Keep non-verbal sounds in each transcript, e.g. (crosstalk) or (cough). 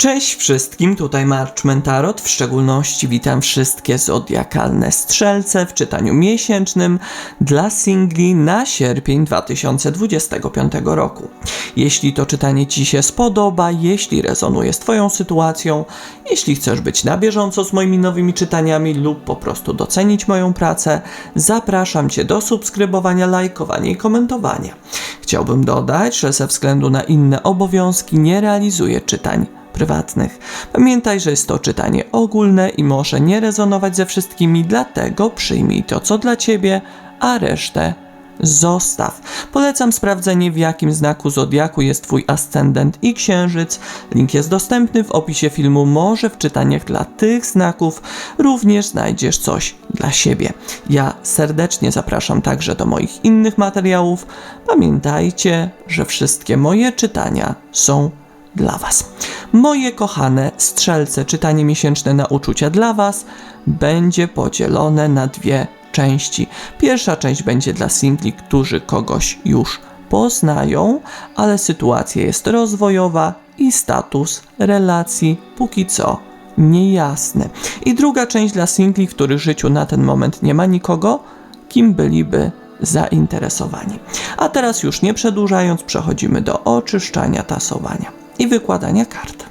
Cześć wszystkim, tutaj March Mentarot, w szczególności witam wszystkie zodiakalne strzelce w czytaniu miesięcznym dla singli na sierpień 2025 roku. Jeśli to czytanie Ci się spodoba, jeśli rezonuje z Twoją sytuacją, jeśli chcesz być na bieżąco z moimi nowymi czytaniami lub po prostu docenić moją pracę, zapraszam Cię do subskrybowania, lajkowania i komentowania. Chciałbym dodać, że ze względu na inne obowiązki nie realizuję czytań prywatnych. Pamiętaj, że jest to czytanie ogólne i może nie rezonować ze wszystkimi, dlatego przyjmij to, co dla ciebie, a resztę zostaw. Polecam sprawdzenie, w jakim znaku zodiaku jest Twój ascendent i księżyc. Link jest dostępny w opisie filmu. Może w czytaniach dla tych znaków również znajdziesz coś dla siebie. Ja serdecznie zapraszam także do moich innych materiałów. Pamiętajcie, że wszystkie moje czytania są dla Was. Moje kochane strzelce, czytanie miesięczne na uczucia dla Was będzie podzielone na dwie części. Pierwsza część będzie dla singli, którzy kogoś już poznają, ale sytuacja jest rozwojowa i status relacji póki co niejasny. I druga część dla singli, w których życiu na ten moment nie ma nikogo, kim byliby zainteresowani. A teraz już nie przedłużając, przechodzimy do oczyszczania tasowania i wykładania kart.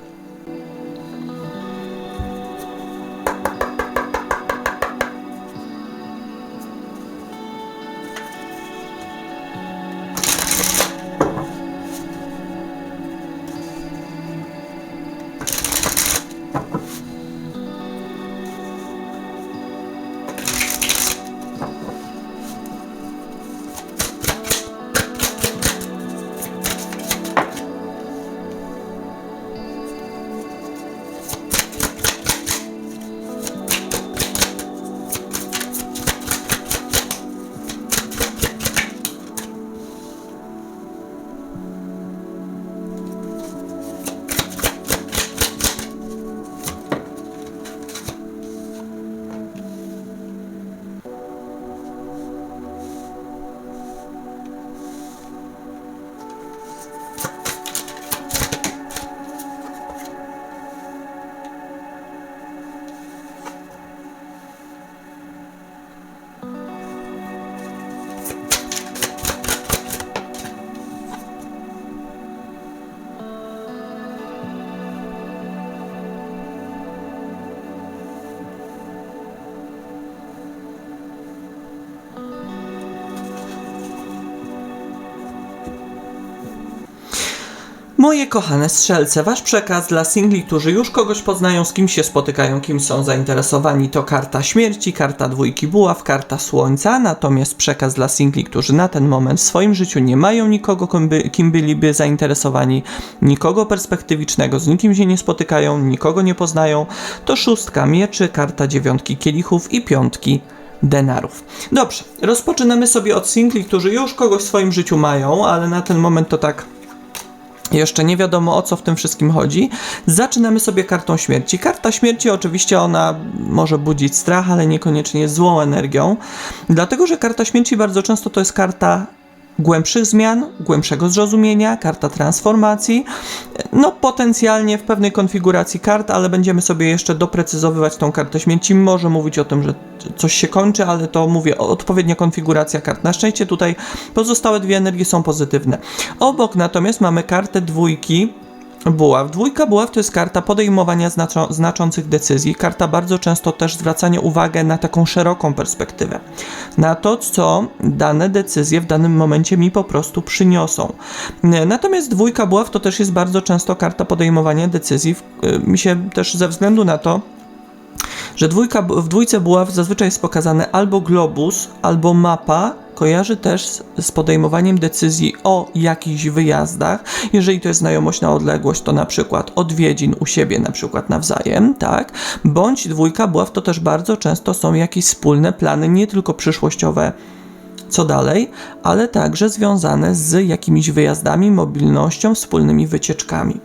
Moje kochane strzelce, wasz przekaz dla singli, którzy już kogoś poznają, z kim się spotykają, kim są zainteresowani, to karta śmierci, karta dwójki buław, karta słońca, natomiast przekaz dla singli, którzy na ten moment w swoim życiu nie mają nikogo, kim, by, kim byliby zainteresowani, nikogo perspektywicznego, z nikim się nie spotykają, nikogo nie poznają, to szóstka mieczy, karta dziewiątki kielichów i piątki denarów. Dobrze, rozpoczynamy sobie od singli, którzy już kogoś w swoim życiu mają, ale na ten moment to tak jeszcze nie wiadomo o co w tym wszystkim chodzi. Zaczynamy sobie kartą śmierci. Karta śmierci oczywiście ona może budzić strach, ale niekoniecznie złą energią. Dlatego, że karta śmierci bardzo często to jest karta głębszych zmian, głębszego zrozumienia, karta transformacji, no potencjalnie w pewnej konfiguracji kart, ale będziemy sobie jeszcze doprecyzowywać tą kartę śmierci. Może mówić o tym, że coś się kończy, ale to mówię, odpowiednia konfiguracja kart. Na szczęście tutaj pozostałe dwie energie są pozytywne. Obok natomiast mamy kartę dwójki, Buław. Dwójka buław to jest karta podejmowania znaczących decyzji, karta bardzo często też zwracania uwagę na taką szeroką perspektywę, na to, co dane decyzje w danym momencie mi po prostu przyniosą. Natomiast dwójka buław to też jest bardzo często karta podejmowania decyzji, y, mi się też ze względu na to, że dwójka, w dwójce buław zazwyczaj jest pokazane albo globus, albo mapa, kojarzy też z, z podejmowaniem decyzji o jakichś wyjazdach. Jeżeli to jest znajomość na odległość, to na przykład odwiedzin u siebie, na przykład nawzajem, tak? Bądź dwójka buław to też bardzo często są jakieś wspólne plany, nie tylko przyszłościowe, co dalej, ale także związane z jakimiś wyjazdami, mobilnością, wspólnymi wycieczkami.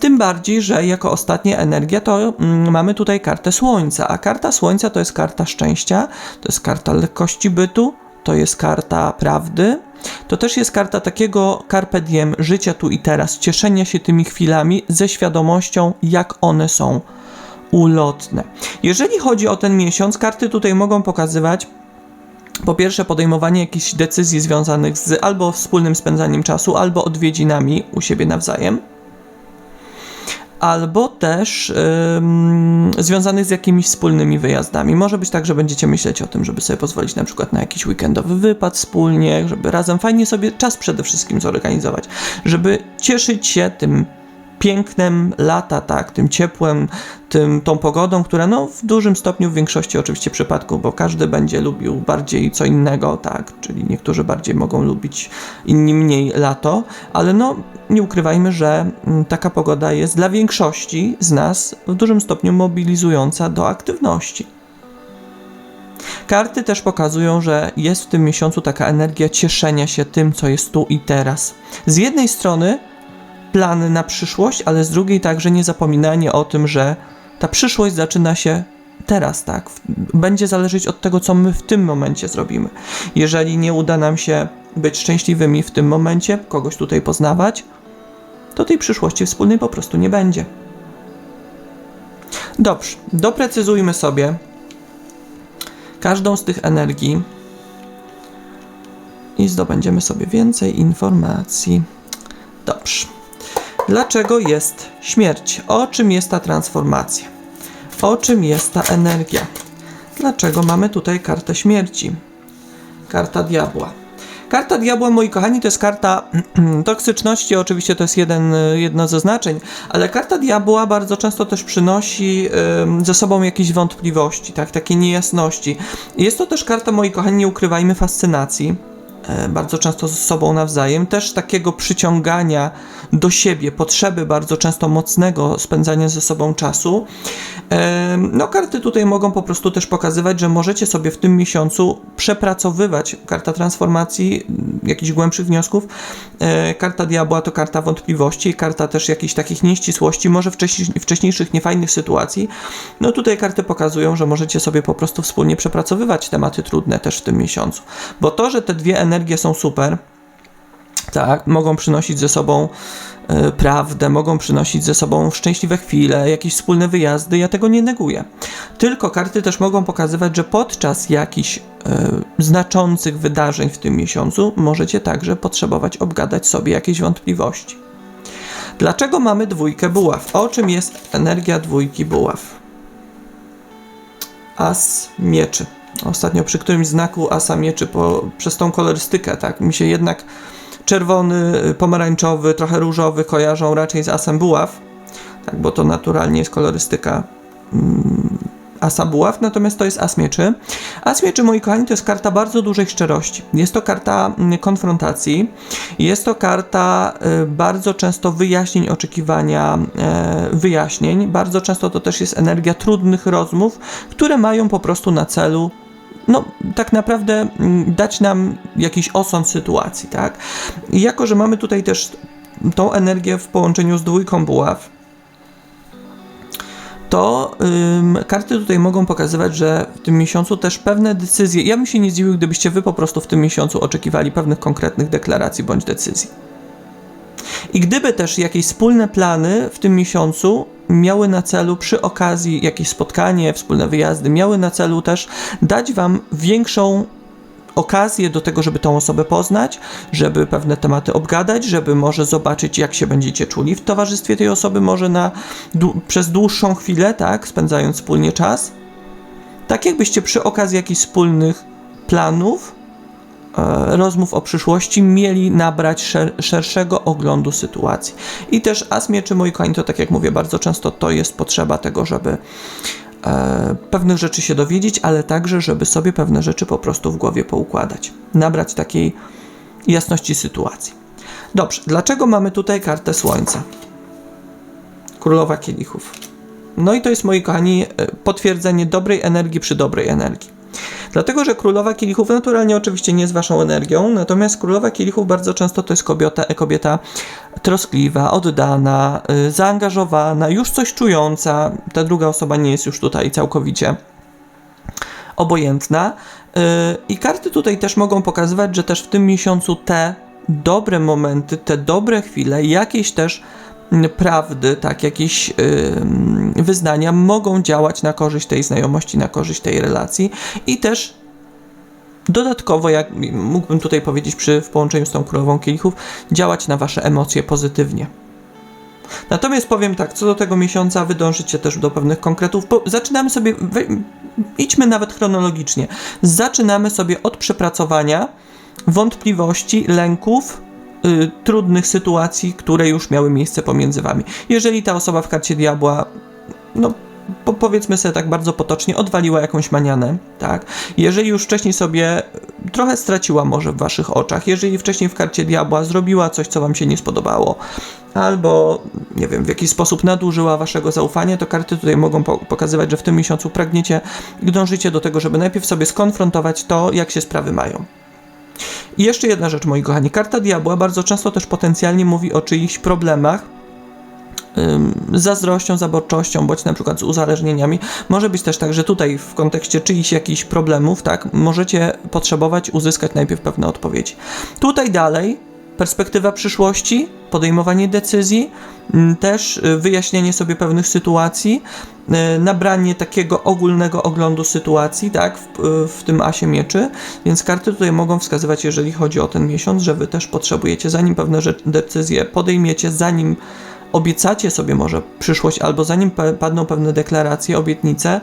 Tym bardziej, że jako ostatnia energia to mm, mamy tutaj kartę Słońca, a karta Słońca to jest karta szczęścia, to jest karta lekkości bytu, to jest karta prawdy, to też jest karta takiego carpe diem, życia tu i teraz, cieszenia się tymi chwilami ze świadomością, jak one są ulotne. Jeżeli chodzi o ten miesiąc, karty tutaj mogą pokazywać po pierwsze podejmowanie jakichś decyzji związanych z albo wspólnym spędzaniem czasu, albo odwiedzinami u siebie nawzajem albo też ym, związanych z jakimiś wspólnymi wyjazdami. Może być tak, że będziecie myśleć o tym, żeby sobie pozwolić na przykład na jakiś weekendowy wypad wspólnie, żeby razem fajnie sobie czas przede wszystkim zorganizować, żeby cieszyć się tym pięknem lata, tak, tym ciepłem, tym, tą pogodą, która no w dużym stopniu, w większości oczywiście przypadków, bo każdy będzie lubił bardziej co innego, tak, czyli niektórzy bardziej mogą lubić, inni mniej lato, ale no nie ukrywajmy, że mm, taka pogoda jest dla większości z nas w dużym stopniu mobilizująca do aktywności. Karty też pokazują, że jest w tym miesiącu taka energia cieszenia się tym, co jest tu i teraz. Z jednej strony plany na przyszłość, ale z drugiej także nie zapominanie o tym, że ta przyszłość zaczyna się teraz, tak? Będzie zależeć od tego, co my w tym momencie zrobimy. Jeżeli nie uda nam się być szczęśliwymi w tym momencie, kogoś tutaj poznawać, to tej przyszłości wspólnej po prostu nie będzie. Dobrze, doprecyzujmy sobie każdą z tych energii i zdobędziemy sobie więcej informacji. Dobrze. Dlaczego jest śmierć? O czym jest ta transformacja? O czym jest ta energia? Dlaczego mamy tutaj kartę śmierci? Karta diabła. Karta diabła, moi kochani, to jest karta (clears throat) toksyczności, oczywiście to jest jeden, jedno ze znaczeń, ale karta diabła bardzo często też przynosi ym, ze sobą jakieś wątpliwości, tak, takie niejasności. Jest to też karta, moi kochani, nie ukrywajmy, fascynacji bardzo często ze sobą nawzajem, też takiego przyciągania do siebie, potrzeby bardzo często mocnego spędzania ze sobą czasu. E, No, karty tutaj mogą po prostu też pokazywać, że możecie sobie w tym miesiącu przepracowywać karta transformacji, m, jakichś głębszych wniosków. E, Karta diabła to karta wątpliwości, karta też jakichś takich nieścisłości, może wcześniej, wcześniejszych niefajnych sytuacji. No tutaj karty pokazują, że możecie sobie po prostu wspólnie przepracowywać tematy trudne też w tym miesiącu. Bo to, że te dwie energie są super, tak, mogą przynosić ze sobą e, prawdę, mogą przynosić ze sobą szczęśliwe chwile, jakieś wspólne wyjazdy, ja tego nie neguję. Tylko karty też mogą pokazywać, że podczas jakichś e, znaczących wydarzeń w tym miesiącu możecie także potrzebować obgadać sobie jakieś wątpliwości. Dlaczego mamy dwójkę buław? O czym jest energia dwójki buław? As mieczy. Ostatnio przy którymś znaku asa mieczy po, przez tą kolorystykę, tak, mi się jednak czerwony, pomarańczowy, trochę różowy kojarzą raczej z asem buław, tak, bo to naturalnie jest kolorystyka mm, asa buław, natomiast to jest as mieczy. As mieczy, moi kochani, to jest karta bardzo dużej szczerości. Jest to karta mm, konfrontacji, jest to karta y, bardzo często wyjaśnień, oczekiwania e, wyjaśnień. Bardzo często to też jest energia trudnych rozmów, które mają po prostu na celu no, tak naprawdę mm, dać nam jakiś osąd sytuacji, tak? I jako, że mamy tutaj też tą energię w połączeniu z dwójką buław, to ym, karty tutaj mogą pokazywać, że w tym miesiącu też pewne decyzje. Ja bym się nie zdziwił, gdybyście wy po prostu w tym miesiącu oczekiwali pewnych konkretnych deklaracji bądź decyzji. I gdyby też jakieś wspólne plany w tym miesiącu miały na celu przy okazji jakieś spotkanie, wspólne wyjazdy, miały na celu też dać wam większą okazję do tego, żeby tą osobę poznać, żeby pewne tematy obgadać, żeby może zobaczyć, jak się będziecie czuli w towarzystwie tej osoby, może na przez dłuższą chwilę, tak, spędzając wspólnie czas. Tak jakbyście przy okazji jakichś wspólnych planów, rozmów o przyszłości mieli nabrać szer- szerszego oglądu sytuacji. I też as mieczy, moi kochani, to tak jak mówię, bardzo często to jest potrzeba tego, żeby e, pewnych rzeczy się dowiedzieć, ale także, żeby sobie pewne rzeczy po prostu w głowie poukładać. Nabrać takiej jasności sytuacji. Dobrze, dlaczego mamy tutaj kartę Słońca? Królowa Kielichów. No i to jest, moi kochani, e, potwierdzenie dobrej energii przy dobrej energii. Dlatego, że królowa kielichów naturalnie oczywiście nie jest waszą energią, natomiast królowa kielichów bardzo często to jest kobieta, kobieta troskliwa, oddana, y, zaangażowana, już coś czująca. Ta druga osoba nie jest już tutaj całkowicie obojętna. Yy, I karty tutaj też mogą pokazywać, że też w tym miesiącu te dobre momenty, te dobre chwile, jakieś też prawdy, tak, jakieś yy, wyznania mogą działać na korzyść tej znajomości, na korzyść tej relacji i też dodatkowo, jak mógłbym tutaj powiedzieć przy, w połączeniu z tą królową kielichów, działać na wasze emocje pozytywnie. Natomiast powiem tak, co do tego miesiąca, wy dążycie też do pewnych konkretów. Zaczynamy sobie, wy, idźmy nawet chronologicznie. Zaczynamy sobie od przepracowania wątpliwości, lęków, y, trudnych sytuacji, które już miały miejsce pomiędzy wami. Jeżeli ta osoba w karcie diabła, no po, powiedzmy sobie tak bardzo potocznie, odwaliła jakąś manianę, tak? Jeżeli już wcześniej sobie trochę straciła może w waszych oczach, jeżeli wcześniej w karcie diabła zrobiła coś, co wam się nie spodobało, albo nie wiem, w jakiś sposób nadużyła waszego zaufania, to karty tutaj mogą po pokazywać, że w tym miesiącu pragniecie dążycie do tego, żeby najpierw sobie skonfrontować to, jak się sprawy mają. I jeszcze jedna rzecz, moi kochani. Karta diabła bardzo często też potencjalnie mówi o czyichś problemach, zazdrością, zaborczością, bądź na przykład z uzależnieniami. Może być też tak, że tutaj w kontekście czyichś jakichś problemów, tak, możecie potrzebować uzyskać najpierw pewne odpowiedzi. Tutaj dalej perspektywa przyszłości, podejmowanie decyzji, też y, wyjaśnienie sobie pewnych sytuacji, y, nabranie takiego ogólnego oglądu sytuacji, tak, w, y, w tym asie mieczy, więc karty tutaj mogą wskazywać, jeżeli chodzi o ten miesiąc, że wy też potrzebujecie, zanim pewne decyzje podejmiecie, zanim obiecacie sobie może przyszłość, albo zanim padną pewne deklaracje, obietnice,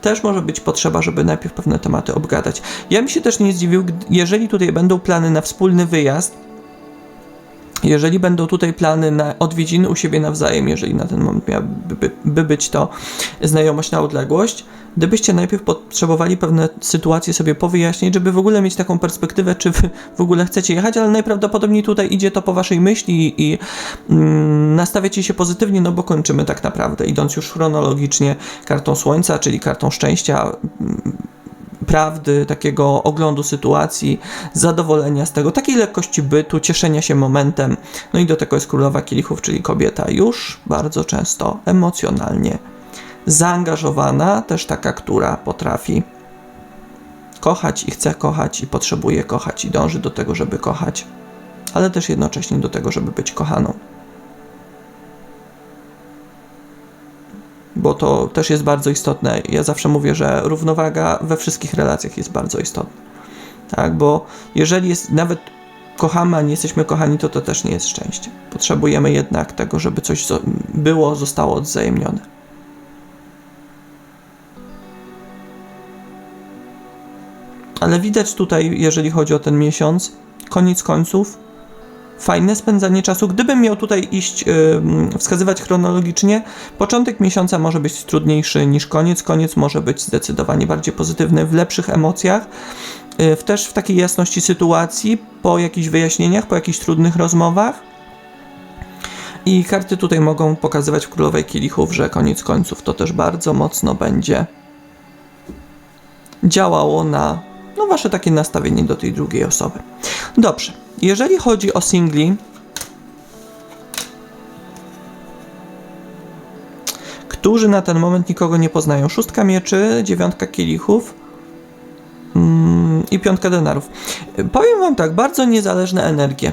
też może być potrzeba, żeby najpierw pewne tematy obgadać. Ja bym się też nie zdziwił, jeżeli tutaj będą plany na wspólny wyjazd, jeżeli będą tutaj plany na odwiedziny u siebie nawzajem, jeżeli na ten moment miałaby by, by być to znajomość na odległość, gdybyście najpierw potrzebowali pewne sytuacje sobie powyjaśnić, żeby w ogóle mieć taką perspektywę, czy w ogóle chcecie jechać, ale najprawdopodobniej tutaj idzie to po waszej myśli i mm, nastawiacie się pozytywnie, no bo kończymy tak naprawdę, idąc już chronologicznie kartą słońca, czyli kartą szczęścia, mm, prawdy, takiego oglądu sytuacji, zadowolenia z tego, takiej lekkości bytu, cieszenia się momentem. No i do tego jest królowa kielichów, czyli kobieta już bardzo często emocjonalnie zaangażowana, też taka, która potrafi kochać i chce kochać i potrzebuje kochać i dąży do tego, żeby kochać, ale też jednocześnie do tego, żeby być kochaną. Bo to też jest bardzo istotne. Ja zawsze mówię, że równowaga we wszystkich relacjach jest bardzo istotna. Tak, bo jeżeli jest nawet kochamy, a nie jesteśmy kochani, to to też nie jest szczęście. Potrzebujemy jednak tego, żeby coś było, zostało odwzajemnione. ale widać tutaj, jeżeli chodzi o ten miesiąc, koniec końców, fajne spędzanie czasu. Gdybym miał tutaj iść, yy, wskazywać chronologicznie, początek miesiąca może być trudniejszy niż koniec, koniec może być zdecydowanie bardziej pozytywny, w lepszych emocjach, yy, też w takiej jasności sytuacji, po jakichś wyjaśnieniach, po jakichś trudnych rozmowach. I karty tutaj mogą pokazywać w Królowej Kielichów, że koniec końców to też bardzo mocno będzie działało na no wasze takie nastawienie do tej drugiej osoby. Dobrze, jeżeli chodzi o singli, którzy na ten moment nikogo nie poznają. Szóstka mieczy, dziewiątka kielichów mm, i piątka denarów. Powiem wam tak, bardzo niezależne energie.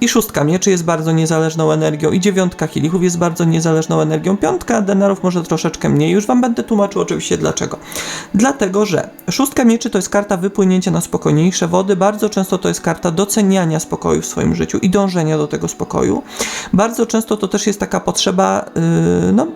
I szóstka mieczy jest bardzo niezależną energią, i dziewiątka kielichów jest bardzo niezależną energią. Piątka denarów może troszeczkę mniej. Już Wam będę tłumaczył oczywiście dlaczego. Dlatego, że szóstka mieczy to jest karta wypłynięcia na spokojniejsze wody. Bardzo często to jest karta doceniania spokoju w swoim życiu i dążenia do tego spokoju. Bardzo często to też jest taka potrzeba, yy, no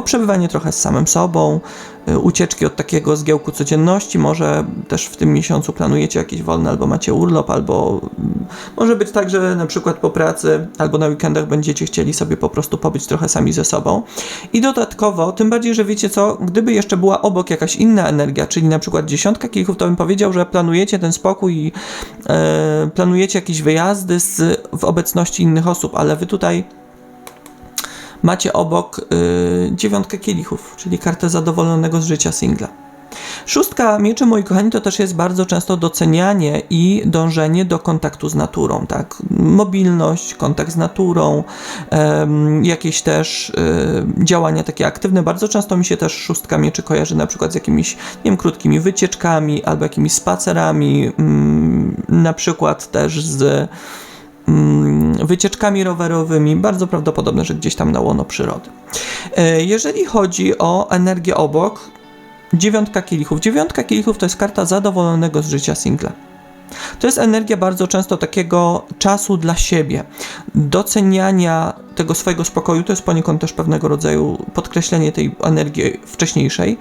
poprzebywanie trochę z samym sobą, y, ucieczki od takiego zgiełku codzienności. Może też w tym miesiącu planujecie jakiś wolny, albo macie urlop, albo mm, może być tak, że na przykład po pracy albo na weekendach będziecie chcieli sobie po prostu pobyć trochę sami ze sobą. I dodatkowo, tym bardziej, że wiecie co, gdyby jeszcze była obok jakaś inna energia, czyli na przykład dziesiątka kilków, to bym powiedział, że planujecie ten spokój i e, planujecie jakieś wyjazdy z, w obecności innych osób, ale wy tutaj macie obok y, dziewiątkę kielichów, czyli kartę zadowolonego z życia singla. Szóstka mieczy, moi kochani, to też jest bardzo często docenianie i dążenie do kontaktu z naturą, tak? Mobilność, kontakt z naturą, em, jakieś też e, działania takie aktywne. Bardzo często mi się też szóstka mieczy kojarzy na przykład z jakimiś, nie wiem, krótkimi wycieczkami albo jakimiś spacerami, mm, na przykład też z mm, wycieczkami rowerowymi, bardzo prawdopodobne, że gdzieś tam na łono przyrody. E, Jeżeli chodzi o energię obok, dziewiątka kielichów. Dziewiątka kielichów to jest karta zadowolonego z życia singla. To jest energia bardzo często takiego czasu dla siebie, doceniania tego swojego spokoju. To jest poniekąd też pewnego rodzaju podkreślenie tej energii wcześniejszej.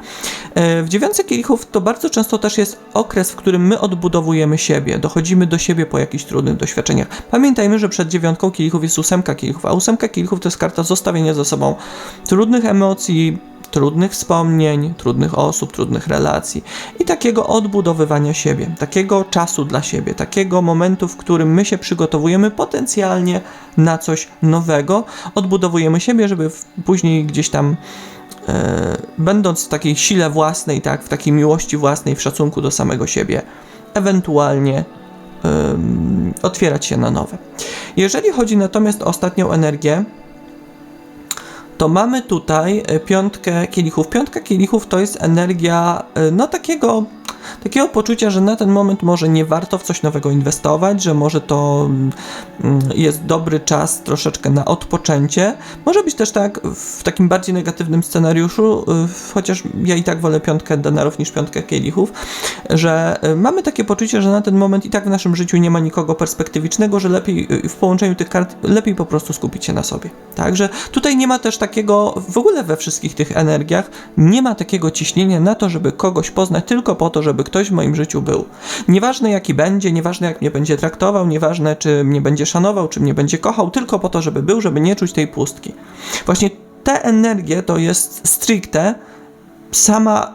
E, W dziewiątce kielichów to bardzo często też jest okres, w którym my odbudowujemy siebie, dochodzimy do siebie po jakichś trudnych doświadczeniach. Pamiętajmy, że przed dziewiątką kielichów jest ósemka kielichów, a ósemka kielichów to jest karta zostawienia za sobą trudnych emocji, trudnych wspomnień, trudnych osób, trudnych relacji i takiego odbudowywania siebie, takiego czasu dla siebie, takiego momentu, w którym my się przygotowujemy potencjalnie na coś nowego, odbudowujemy siebie, żeby później gdzieś tam e, będąc w takiej sile własnej, tak, w takiej miłości własnej, w szacunku do samego siebie, ewentualnie otwierać się na nowe. Jeżeli chodzi natomiast o ostatnią energię, to mamy tutaj e, piątkę kielichów. Piątka kielichów to jest energia, e, no takiego, takiego poczucia, że na ten moment może nie warto w coś nowego inwestować, że może to mm, jest dobry czas troszeczkę na odpoczęcie. Może być też tak w takim bardziej negatywnym scenariuszu, e, chociaż ja i tak wolę piątkę denarów niż piątkę kielichów, że e, mamy takie poczucie, że na ten moment i tak w naszym życiu nie ma nikogo perspektywicznego, że lepiej e, w połączeniu tych kart lepiej po prostu skupić się na sobie. Także tutaj nie ma też takiego, w ogóle we wszystkich tych energiach, nie ma takiego ciśnienia na to, żeby kogoś poznać tylko po to, żeby ktoś w moim życiu był. Nieważne jaki będzie, nieważne jak mnie będzie traktował, nieważne czy mnie będzie szanował, czy mnie będzie kochał, tylko po to, żeby był, żeby nie czuć tej pustki. Właśnie te energie to jest stricte sama,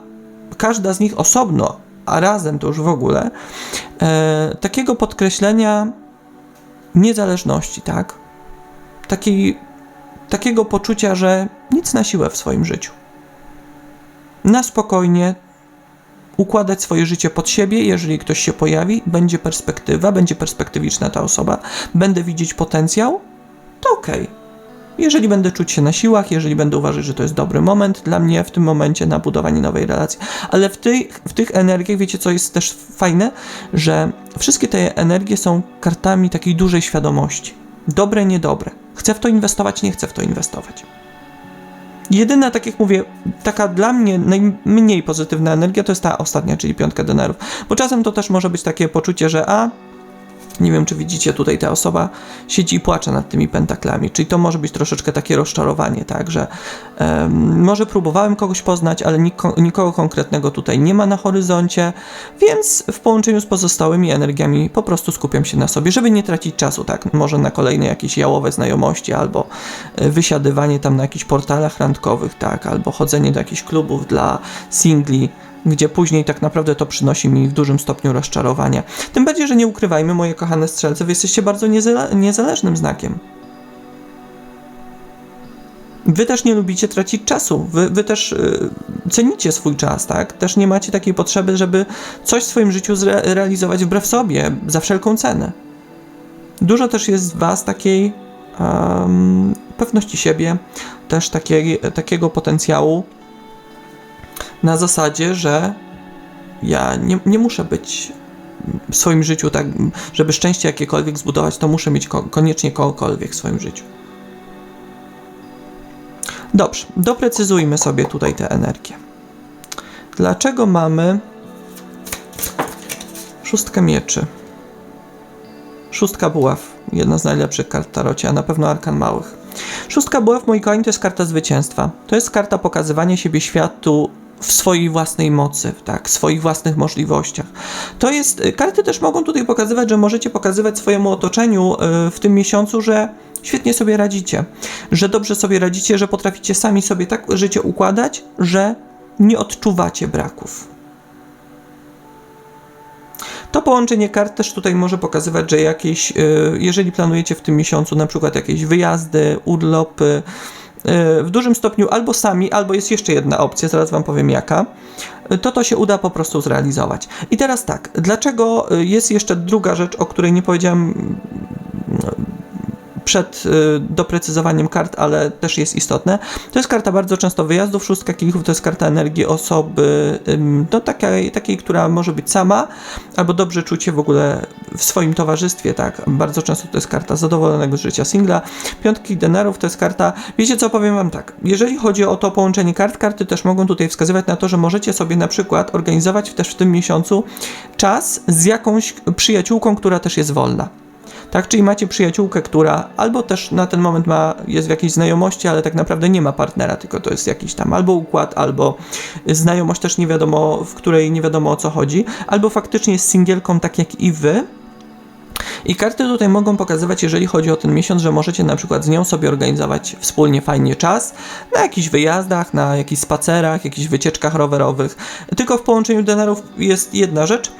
każda z nich osobno, a razem to już w ogóle, e, takiego podkreślenia niezależności, tak? Takiego poczucia, że nic na siłę w swoim życiu. Na spokojnie układać swoje życie pod siebie, jeżeli ktoś się pojawi, będzie perspektywa, będzie perspektywiczna ta osoba, będę widzieć potencjał, to okej. Jeżeli będę czuć się na siłach, jeżeli będę uważać, że to jest dobry moment dla mnie w tym momencie na budowanie nowej relacji. Ale w tych, w tych energiach, wiecie co jest też fajne? Że wszystkie te energie są kartami takiej dużej świadomości. Dobre, niedobre. Chcę w to inwestować, nie chcę w to inwestować. Jedyna, tak jak mówię, taka dla mnie najmniej pozytywna energia to jest ta ostatnia, czyli piątka denarów. Bo czasem to też może być takie poczucie, że a nie wiem, czy widzicie tutaj ta osoba siedzi i płacze nad tymi pentaklami, czyli to może być troszeczkę takie rozczarowanie, tak, że em, może próbowałem kogoś poznać, ale niko, nikogo konkretnego tutaj nie ma na horyzoncie, więc w połączeniu z pozostałymi energiami po prostu skupiam się na sobie, żeby nie tracić czasu, tak, może na kolejne jakieś jałowe znajomości, albo e, wysiadywanie tam na jakichś portalach randkowych, tak, albo chodzenie do jakichś klubów dla singli, gdzie później tak naprawdę to przynosi mi w dużym stopniu rozczarowania. Tym bardziej, że nie ukrywajmy, moje kochane strzelce, wy jesteście bardzo niezale- niezależnym znakiem. Wy też nie lubicie tracić czasu, wy, wy też y, cenicie swój czas, tak? Też nie macie takiej potrzeby, żeby coś w swoim życiu zrealizować wbrew sobie, za wszelką cenę. Dużo też jest z was takiej em, pewności siebie, też takiej, takiego potencjału, na zasadzie, że ja nie, nie muszę być w swoim życiu tak, żeby szczęście jakiekolwiek zbudować, to muszę mieć ko- koniecznie kogokolwiek w swoim życiu. Dobrze, doprecyzujmy sobie tutaj tę energię. Dlaczego mamy szóstkę mieczy? Szóstka buław, jedna z najlepszych kart tarocie, a na pewno arkan małych. Szóstka buław, moi kochani, to jest karta zwycięstwa. To jest karta pokazywania siebie światu w swojej własnej mocy, tak, w swoich własnych możliwościach. To jest, karty też mogą tutaj pokazywać, że możecie pokazywać swojemu otoczeniu y, w tym miesiącu, że świetnie sobie radzicie, że dobrze sobie radzicie, że potraficie sami sobie tak życie układać, że nie odczuwacie braków. To połączenie kart też tutaj może pokazywać, że jakieś, y, jeżeli planujecie w tym miesiącu na przykład jakieś wyjazdy, urlopy, w dużym stopniu albo sami, albo jest jeszcze jedna opcja, zaraz Wam powiem jaka, to to się uda po prostu zrealizować. I teraz tak, dlaczego jest jeszcze druga rzecz, o której nie powiedziałem przed y, doprecyzowaniem kart, ale też jest istotne. To jest karta bardzo często wyjazdów, szóstka kielichów to jest karta energii osoby, no takiej, takiej, która może być sama, albo dobrze czuć się w ogóle w swoim towarzystwie, tak. Bardzo często to jest karta zadowolonego z życia singla. Piątki denarów to jest karta, wiecie co, powiem wam tak, jeżeli chodzi o to połączenie kart, karty też mogą tutaj wskazywać na to, że możecie sobie na przykład organizować też w tym miesiącu czas z jakąś przyjaciółką, która też jest wolna. Tak, czyli macie przyjaciółkę, która albo też na ten moment ma, jest w jakiejś znajomości, ale tak naprawdę nie ma partnera, tylko to jest jakiś tam albo układ, albo znajomość też nie wiadomo, w której nie wiadomo o co chodzi, albo faktycznie jest singielką tak jak i wy, i karty tutaj mogą pokazywać, jeżeli chodzi o ten miesiąc, że możecie na przykład z nią sobie organizować wspólnie fajnie czas na jakichś wyjazdach, na jakichś spacerach, jakichś wycieczkach rowerowych. Tylko w połączeniu denarów jest jedna rzecz.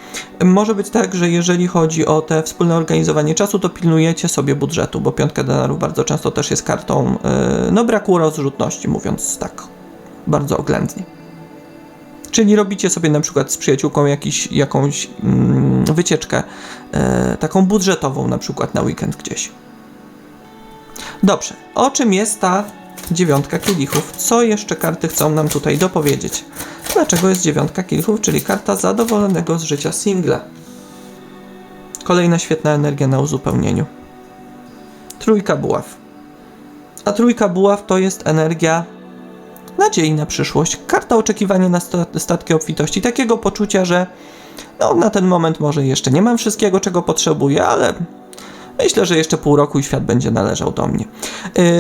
Może być tak, że jeżeli chodzi o te wspólne organizowanie czasu, to pilnujecie sobie budżetu, bo piątka denarów bardzo często też jest kartą yy, no braku rozrzutności, mówiąc tak bardzo oględnie. Czyli robicie sobie na przykład z przyjaciółką jakiś, jakąś mm, wycieczkę e, taką budżetową na przykład na weekend gdzieś. Dobrze, o czym jest ta dziewiątka kielichów? Co jeszcze karty chcą nam tutaj dopowiedzieć? Dlaczego jest dziewiątka kielichów, czyli karta zadowolonego z życia singla? Kolejna świetna energia na uzupełnieniu. Trójka buław. A trójka buław to jest energia nadziei na przyszłość, karta oczekiwania na statki obfitości, takiego poczucia, że no, na ten moment może jeszcze nie mam wszystkiego, czego potrzebuję, ale myślę, że jeszcze pół roku i świat będzie należał do mnie.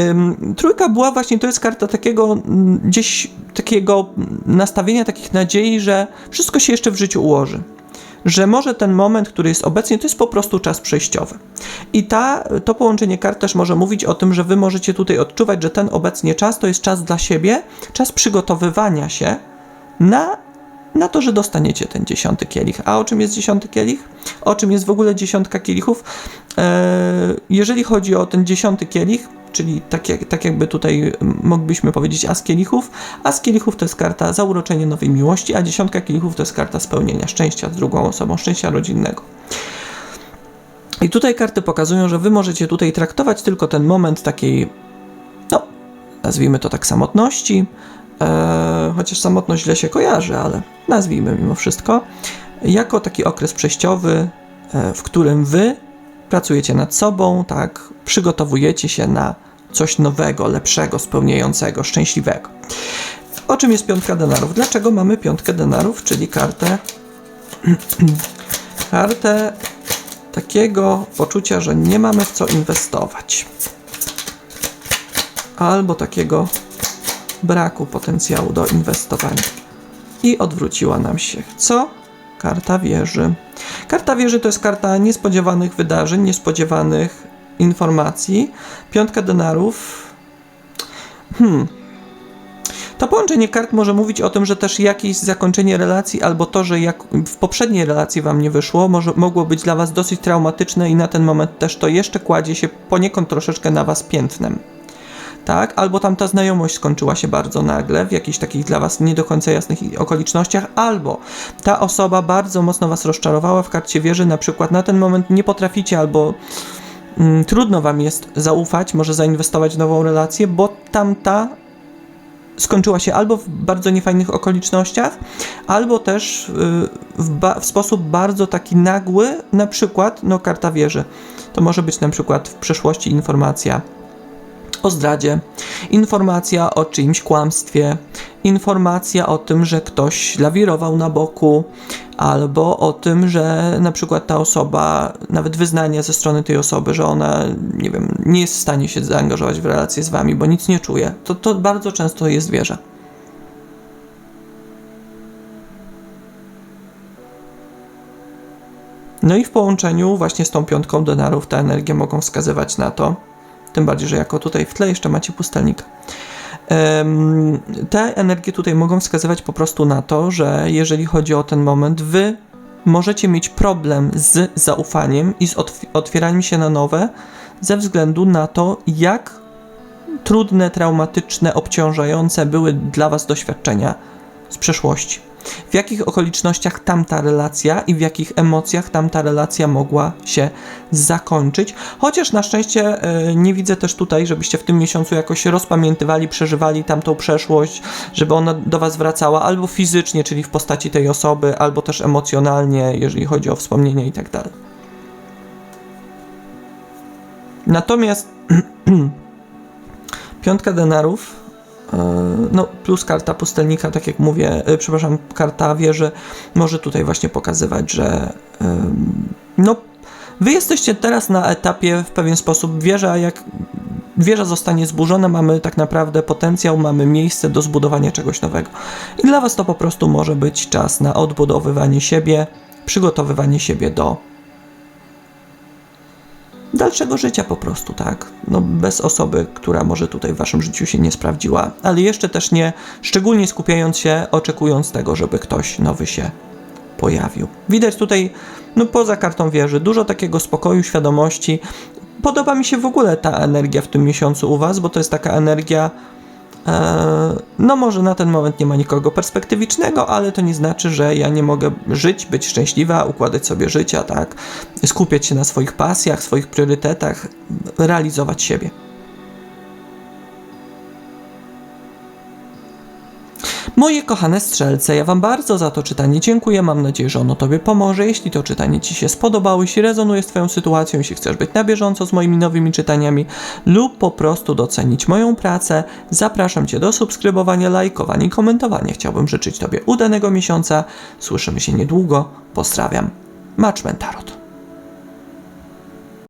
Ym, trójka była właśnie, to jest karta takiego gdzieś takiego nastawienia, takich nadziei, że wszystko się jeszcze w życiu ułoży że może ten moment, który jest obecnie, to jest po prostu czas przejściowy. I ta, to połączenie kart też może mówić o tym, że wy możecie tutaj odczuwać, że ten obecnie czas to jest czas dla siebie, czas przygotowywania się na, na to, że dostaniecie ten dziesiąty kielich. A o czym jest dziesiąty kielich? O czym jest w ogóle dziesiątka kielichów? Eee, jeżeli chodzi o ten dziesiąty kielich, czyli tak, jak, tak jakby tutaj moglibyśmy powiedzieć as kielichów. As kielichów to jest karta zauroczenia nowej miłości, a dziesiątka kielichów to jest karta spełnienia szczęścia z drugą osobą, szczęścia rodzinnego. I tutaj karty pokazują, że wy możecie tutaj traktować tylko ten moment takiej, no, nazwijmy to tak, samotności, e, chociaż samotność źle się kojarzy, ale nazwijmy mimo wszystko, jako taki okres przejściowy, e, w którym wy pracujecie nad sobą, tak, przygotowujecie się na coś nowego, lepszego, spełniającego, szczęśliwego. O czym jest piątka denarów? Dlaczego mamy piątkę denarów, czyli kartę (clears throat) kartę takiego poczucia, że nie mamy w co inwestować. Albo takiego braku potencjału do inwestowania. I odwróciła nam się co? Karta wieży. Karta wieży to jest karta niespodziewanych wydarzeń, niespodziewanych informacji. Piątka denarów. Hmm. To połączenie kart może mówić o tym, że też jakieś zakończenie relacji, albo to, że jak w poprzedniej relacji wam nie wyszło, może, mogło być dla was dosyć traumatyczne i na ten moment też to jeszcze kładzie się poniekąd troszeczkę na was piętnem tak? Albo tam ta znajomość skończyła się bardzo nagle, w jakichś takich dla was nie do końca jasnych okolicznościach, albo ta osoba bardzo mocno was rozczarowała w karcie wieży, na przykład na ten moment nie potraficie albo mm, trudno wam jest zaufać, może zainwestować w nową relację, bo tamta skończyła się albo w bardzo niefajnych okolicznościach, albo też y, w, w, sposób bardzo taki nagły, na przykład, no karta wieży. To może być na przykład w przeszłości informacja o zdradzie, informacja o czyimś kłamstwie, informacja o tym, że ktoś lawirował na boku, albo o tym, że na przykład ta osoba, nawet wyznanie ze strony tej osoby, że ona, nie wiem, nie jest w stanie się zaangażować w relacje z wami, bo nic nie czuje. To, to bardzo często jest wieża. No i w połączeniu właśnie z tą piątką denarów te energie mogą wskazywać na to, tym bardziej, że jako tutaj w tle jeszcze macie pustelnika. Te energie tutaj mogą wskazywać po prostu na to, że jeżeli chodzi o ten moment, wy możecie mieć problem z zaufaniem i z otwieraniem się na nowe ze względu na to, jak trudne, traumatyczne, obciążające były dla Was doświadczenia z przeszłości. W jakich okolicznościach tamta relacja i w jakich emocjach tamta relacja mogła się zakończyć. Chociaż na szczęście e, nie widzę też tutaj, żebyście w tym miesiącu jakoś rozpamiętywali, przeżywali tamtą przeszłość, żeby ona do Was wracała albo fizycznie, czyli w postaci tej osoby, albo też emocjonalnie, jeżeli chodzi o wspomnienia i tak. Natomiast (clears throat) piątka denarów, no plus karta pustelnika, tak jak mówię, e, przepraszam, karta wieży, może tutaj właśnie pokazywać, że no wy jesteście teraz na etapie w pewien sposób wieża, jak wieża zostanie zburzona, mamy tak naprawdę potencjał, mamy miejsce do zbudowania czegoś nowego. I dla was to po prostu może być czas na odbudowywanie siebie, przygotowywanie siebie do dalszego życia po prostu, tak? No bez osoby, która może tutaj w waszym życiu się nie sprawdziła, ale jeszcze też nie szczególnie skupiając się, oczekując tego, żeby ktoś nowy się pojawił. Widać tutaj, no poza kartą wieży, dużo takiego spokoju, świadomości. Podoba mi się w ogóle ta energia w tym miesiącu u was, bo to jest taka energia no może na ten moment nie ma nikogo perspektywicznego, ale to nie znaczy, że ja nie mogę żyć, być szczęśliwa, układać sobie życia, tak? Skupiać się na swoich pasjach, swoich priorytetach, realizować siebie. Moje kochane strzelce, ja Wam bardzo za to czytanie dziękuję. Mam nadzieję, że ono Tobie pomoże. Jeśli to czytanie Ci się spodobało, jeśli rezonuje z Twoją sytuacją, jeśli chcesz być na bieżąco z moimi nowymi czytaniami lub po prostu docenić moją pracę, zapraszam Cię do subskrybowania, lajkowania i komentowania. Chciałbym życzyć Tobie udanego miesiąca. Słyszymy się niedługo. Pozdrawiam. Matchman Tarot.